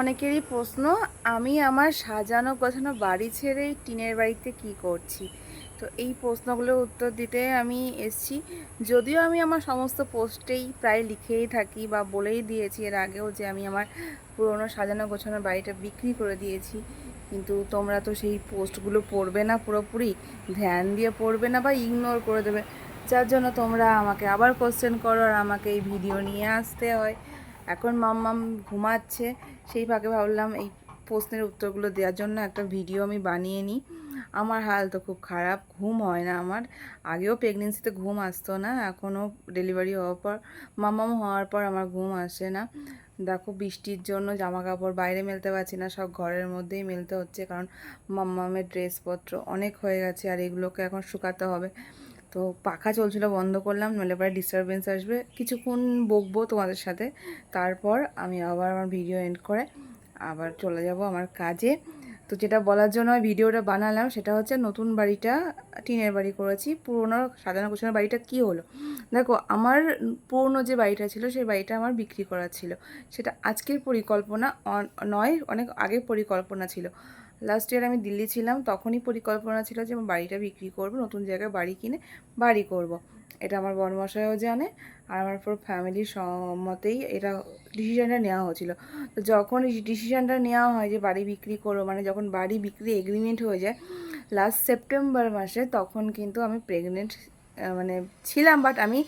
অনেকেরই প্রশ্ন, আমি আমার সাজানো গোছানো বাড়ি ছেড়ে টিনের বাড়িতে কি করছি? তো এই প্রশ্নগুলোর উত্তর দিতে আমি এসছি। যদিও আমি আমার সমস্ত পোস্টেই প্রায় লিখেই থাকি বা বলেই দিয়েছি এর আগেও যে আমি আমার পুরনো সাজানো গোছানো বাড়িটা বিক্রি করে দিয়েছি। কিন্তু তোমরা তো সেই পোস্টগুলো পড়বে না পুরোপুরি, ধ্যান দিয়ে পড়বে না বা ইগনোর করে দেবে। যার জন্য তোমরা আমাকে আবার কোশ্চেন করো আর আমাকে এই ভিডিও নিয়ে আসতে হয়। এখন মাম্মাম ঘুমাচ্ছে। সেই ফাঁকে ভাবলাম এই প্রশ্নের উত্তরগুলো দেওয়ার জন্য একটা ভিডিও আমি বানিয়ে নিই। আমার হাল তো খুব খারাপ, ঘুম হয় না আমার। আগেও প্রেগনেন্সিতে ঘুম আসতো না, এখনও ডেলিভারি হওয়ার পর মাম্মাম হওয়ার পর আমার ঘুম আসে না। দেখো বৃষ্টির জন্য জামা কাপড় বাইরে মেলতে পারছি না, সব ঘরের মধ্যেই মেলতে হচ্ছে কারণ মাম্মামের ড্রেসপত্র অনেক হয়ে গেছে আর এগুলোকে এখন শুকাতে হবে। তো পাখা চলছিল, বন্ধ করলাম, নইলে পরে ডিস্টারবেন্স আসবে। কিছুক্ষণ বকবো তোমাদের সাথে, তারপর আমি আবার আমার ভিডিও এন্ড করে আবার চলে যাব আমার কাজে। তো যেটা বলার জন্য ভিডিওটা বানালাম, সেটা হচ্ছে নতুন বাড়িটা, টিনের বাড়ি করেছি। পুরোনো, সাজানো গোছানো বাড়িটা কি হলো? দেখো, আমার পুরনো যে বাড়িটা ছিল, সেই বাড়িটা আমার বিক্রি করা ছিল। সেটা আজকের পরিকল্পনা নয়, অনেক আগের পরিকল্পনা ছিল। লাস্ট ইয়ার আমি দিল্লি ছিলাম, তখনই পরিকল্পনা ছিল যে আমার বাড়িটা বিক্রি করব, নতুন জায়গায় বাড়ি কিনে বাড়ি করব। এটা আমার বড়মশাইও জানে আর আমার পুরো ফ্যামিলির সম্মতেই এটা ডিসিশানটা নেওয়া হয়েছিল তো যখন ডিসিশানটা নেওয়া হয় যে বাড়ি বিক্রি করব মানে যখন বাড়ি বিক্রি এগ্রিমেন্ট হয়ে যায় লাস্ট সেপ্টেম্বর মাসে তখন কিন্তু আমি প্রেগনেন্ট মানে ছিলাম বাট আমি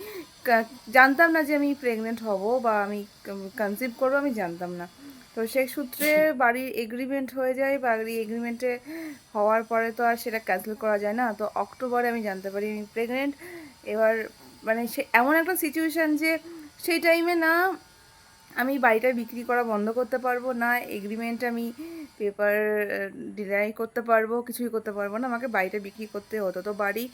জানতাম না যে আমি প্রেগনেন্ট হব বা আমি কনসিভ করব, আমি জানতাম না তো সেই সূত্রে বাড়ির এগ্রিমেন্ট হয়ে যায়। বাড়ির এগ্রিমেন্টে হওয়ার পরে তো আর সেটা ক্যান্সেল করা যায় না। তো অক্টোবরে আমি জানতে পারি আমি প্রেগনেন্ট এবার মানে সে এমন একটা সিচুয়েশান যে সেই টাইমে না আমি বাড়িটা বিক্রি করা বন্ধ করতে পারব, না এগ্রিমেন্ট আমি পেপার ডিলাই করতে পারব, কিছুই করতে পারব না। আমাকে বাড়িটা বিক্রি করতে হতো। তো বাড়ি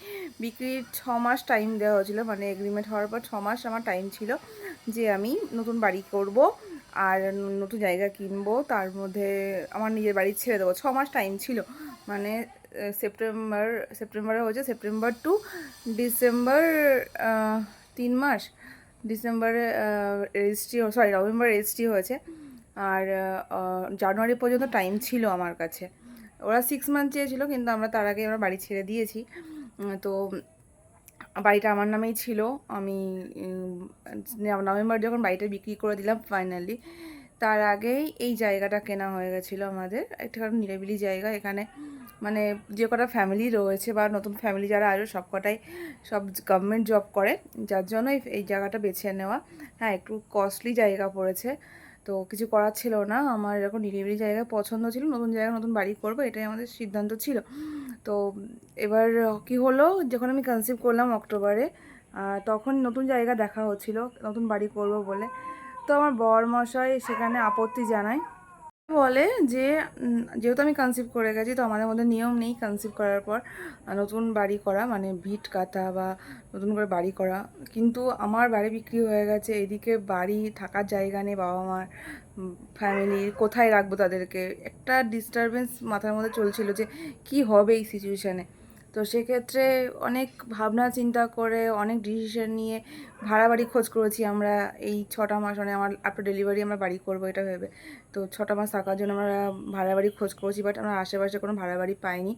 বিক্রির ছ মাস টাইম দেওয়া হয়েছিলো। মানে এগ্রিমেন্ট হওয়ার পর ছ মাস আমার টাইম ছিল যে আমি নতুন বাড়ি করব। আর নতুন জায়গা কিনবো, তার মধ্যে আমার নিজের বাড়ি ছেড়ে দেবো। ছ মাস টাইম ছিল। মানে সেপ্টেম্বর, সেপ্টেম্বরে হয়েছে, সেপ্টেম্বর টু ডিসেম্বর তিন মাস। ডিসেম্বরে রেজিস্ট্রি সরি নভেম্বর রেজিস্ট্রি হয়েছে। আর জানুয়ারি পর্যন্ত টাইম ছিল আমার কাছে। ওরা সিক্স মান্থ চেয়েছিলো, কিন্তু আমরা তার আগে আমরা বাড়ি ছেড়ে দিয়েছি। তো বাড়িটা আমার নামেই ছিল। আমি নভেম্বর যখন বাড়িটা বিক্রি করে দিলাম ফাইনালি তার আগেই এই জায়গাটা কেনা হয়ে গেছিল আমাদের। একটা কারণ নিরিবিলি জায়গা, এখানে মানে যে কটা ফ্যামিলি রয়েছে বা নতুন ফ্যামিলি যারা আসবে সব কটাই সব গভর্নমেন্ট জব করে। যার জন্য এই- জায়গাটা বেছে নেওয়া। হ্যাঁ একটু কস্টলি জায়গা পড়েছে। তো কিছু করার ছিল না। আমার এরকম নিরিবিলি জায়গা পছন্দ ছিল, নতুন জায়গায় নতুন বাড়ি করব, এটাই আমাদের সিদ্ধান্ত ছিল। তো এবার কি হলো? যখন আমি কনসিভ করলাম অক্টোবরে তখন নতুন জায়গা দেখা হচ্ছিল, নতুন বাড়ি করব বলে। তো আমার বর মশাই সেখানে আপত্তি জানায় বলে যে যেহেতু আমি কনসিভ করে গেছি, তো আমাদের মধ্যে নিয়ম নেই কনসিভ করার পর নতুন বাড়ি করা মানে ভিট কাটা বা নতুন করে বাড়ি করা। কিন্তু আমার বাড়ি বিক্রি হয়ে গেছে, এদিকে বাড়ি থাকার জায়গা নেই বাবা মার ফ্যামিলি কোথায় রাখব তাদেরকে? একটা ডিস্টারবেন্স মাথার মধ্যে চলছিল যে, কি হবে এই সিচুয়েশানে তো সেক্ষেত্রে অনেক ভাবনা চিন্তা করে, অনেক ডিসিশন নিয়ে ভাড়া বাড়ি খোঁজ করেছি আমরা এই ছটা মাস। মানে আমার আফটার ডেলিভারি আমরা বাড়ি করব এটা ভেবে। তো ছটা মাস থাকার জন্য আমরা ভাড়া বাড়ি খোঁজ করেছি বাট আমরা আশেপাশে কোনো ভাড়া বাড়ি পাইনি।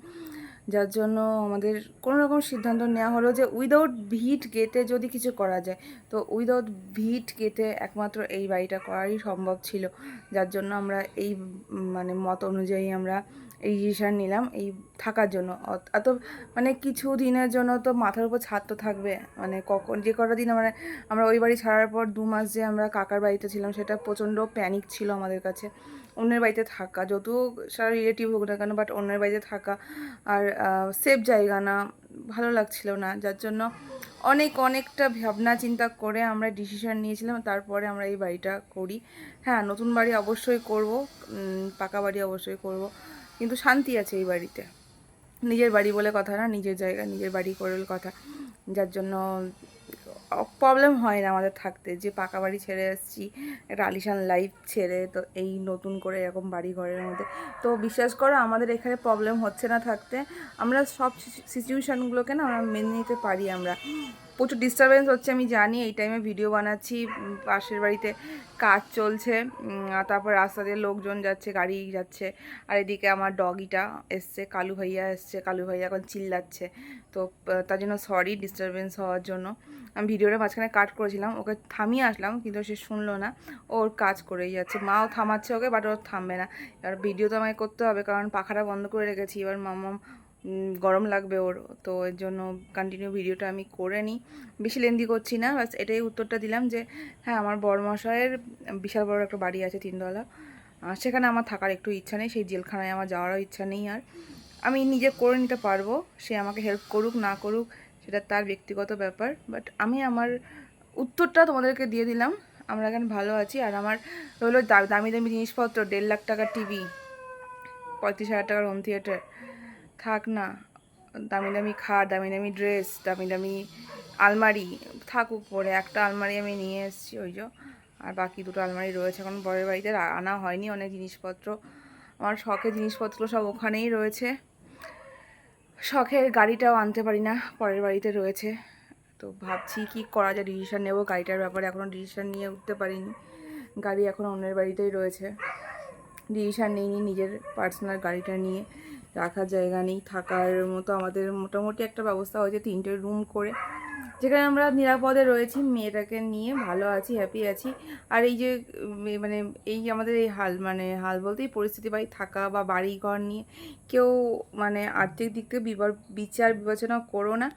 যার জন্য আমাদের কোনো রকম সিদ্ধান্ত নেওয়া হলো যে উইদাউট ভিট গেটে যদি কিছু করা যায়, তো উইদাউট ভিট গেটে একমাত্র এই বাড়িটা করাই সম্ভব ছিল। যার জন্য আমরা এই মানে মত অনুযায়ী আমরা এই ডিসিশান নিলাম, এই থাকার জন্য। এত মানে কিছু দিনের জন্য তো মাথার উপর ছাদ তো থাকবে। মানে কখন, যে কটা দিন মানে আমরা ওই বাড়ি ছাড়ার পর দু মাস যে আমরা কাকার বাড়িতে ছিলাম, সেটা প্রচণ্ড প্যানিক ছিল আমাদের কাছে। অন্যের বাড়িতে থাকা যত সারা রিলেটিভ হোক না কেন বাট অন্যের বাড়িতে থাকা আর সেফ জায়গা না, ভালো লাগছিল না। যার জন্য অনেক, অনেকটা ভাবনা চিন্তা করে আমরা ডিসিশন নিয়েছিলাম, তারপরে আমরা এই বাড়িটা করি। হ্যাঁ নতুন বাড়ি অবশ্যই করব পাকা বাড়ি অবশ্যই করব। কিন্তু শান্তি আছে এই বাড়িতে। নিজের বাড়ি বলে কথা না, নিজের জায়গা, নিজের বাড়ি করে কথা। যার জন্য প্রবলেম হয় না আমাদের থাকতে। যে পাকা বাড়ি ছেড়ে এসেছি, একটা আলিশান লাইফ ছেড়ে, তো এই নতুন করে এরকম বাড়ি ঘরের মধ্যে। তো বিশ্বাস করো, আমাদের এখানে প্রবলেম হচ্ছে না থাকতে। আমরা সব সিচুয়েশানগুলোকে না আমরা মেনে নিতে পারি আমরা। প্রচুর ডিস্টারবেন্স হচ্ছে আমি জানি। এই টাইমে ভিডিও বানাচ্ছি পাশের বাড়িতে কাজ চলছে তারপর রাস্তা দিয়ে লোকজন যাচ্ছে গাড়ি যাচ্ছে আর এদিকে আমার ডগিটা এসছে কালু ভাইয়া এসছে কালু ভাইয়া এখন চিল্লাচ্ছে। তো তার জন্য সরি ডিস্টারবেন্স হওয়ার জন্য। আমি ভিডিওটা মাঝখানে কাট করেছিলাম ওকে থামিয়ে আসলাম কিন্তু সে শুনলো না। ওর কাজ করেই যাচ্ছে। মাও থামাচ্ছে ওকে বাট ওর থামবে না। এবার ভিডিও তো আমাকে করতে হবে কারণ পাখাটা বন্ধ করে রেখেছি। এবার উম, গরম লাগবে ওর। তো এর জন্য কন্টিনিউ ভিডিওটা আমি করে নিই। বেশি লেন্দি করছি না বাস এটাই উত্তরটা দিলাম যে হ্যাঁ আমার বড়মশাইয়ের বিশাল বড় একটা বাড়ি আছে তিনতলা। সেখানে আমার থাকার একটু ইচ্ছা নেই, সেই জেলখানায় আমার যাওয়ারও ইচ্ছা নেই আর। আমি নিজে করে নিতে পারব, সে আমাকে হেল্প করুক, না করুক, সেটা তার ব্যক্তিগত ব্যাপার। বাট আমি আমার উত্তরটা তোমাদেরকে দিয়ে দিলাম, আমরা এখানে ভালো আছি। আর আমার হলো দা- দামি দামি জিনিসপত্র, দেড় লাখ টাকার টিভি পঁয়ত্রিশ হাজার টাকার হোম থিয়েটার থাক না। দামি দামি খাট দামি দামি ড্রেস দামি দামি আলমারি, থাকুক পরে। একটা আলমারি আমি নিয়ে এসেছি ওই যে, আর বাকি দুটো আলমারি রয়েছে। এখন পরের বাড়িতে আনা হয়নি অনেক জিনিসপত্র। আমার শখের জিনিসপত্র সব ওখানেই রয়েছে। শখের গাড়িটাও আনতে পারি না, পরের বাড়িতে রয়েছে। তো ভাবছি কি করা যায় ডিসিশন নেব। গাড়িটার ব্যাপারে এখনও ডিসিশন নিয়ে উঠতে পারিনি। গাড়ি এখন অন্যের বাড়িতেই রয়েছে। ডিসিশান নিইনি নিজের পার্সোনাল গাড়িটা নিয়ে। রাখার জায়গা নেই, থাকার মতো আমাদের মোটামুটি একটা ব্যবস্থা হয়েছে তিনটে রুম করে। যেখানে আমরা নিরাপদে রয়েছি, মেয়েটাকে নিয়ে ভালো আছি হ্যাপি আছি। আর এই যে মানে এই আমাদের এই হাল মানে হাল বলতে এই পরিস্থিতি বাড়ি থাকা বা বাড়ি ঘর নিয়ে কেউ মানে আর্থিক দিক থেকে বিচার বিবেচনা করো না।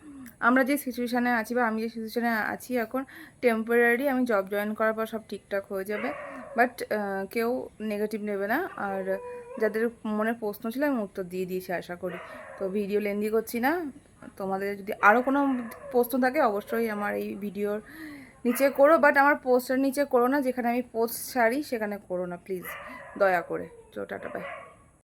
আমরা যে সিচুয়েশানে আছি বা আমি যে সিচুয়েশানে আছি এখন টেম্পোরারি আমি জব জয়েন করার পর সব ঠিকঠাক হয়ে যাবে। বাট কেউ নেগেটিভ নেবে না। আর যাদের মনে প্রশ্ন ছিল আমি উত্তর দিয়ে দিয়েছি আশা করি। তো ভিডিও লেন্দি করছি না। তোমাদের যদি আরও কোনো প্রশ্ন থাকে, অবশ্যই আমার এই ভিডিওর নিচে করো। বাট আমার পোস্টের নিচে করো না, যেখানে আমি পোস্ট ছাড়ি, সেখানে করো না প্লিজ দয়া করে। চোটাটা বাই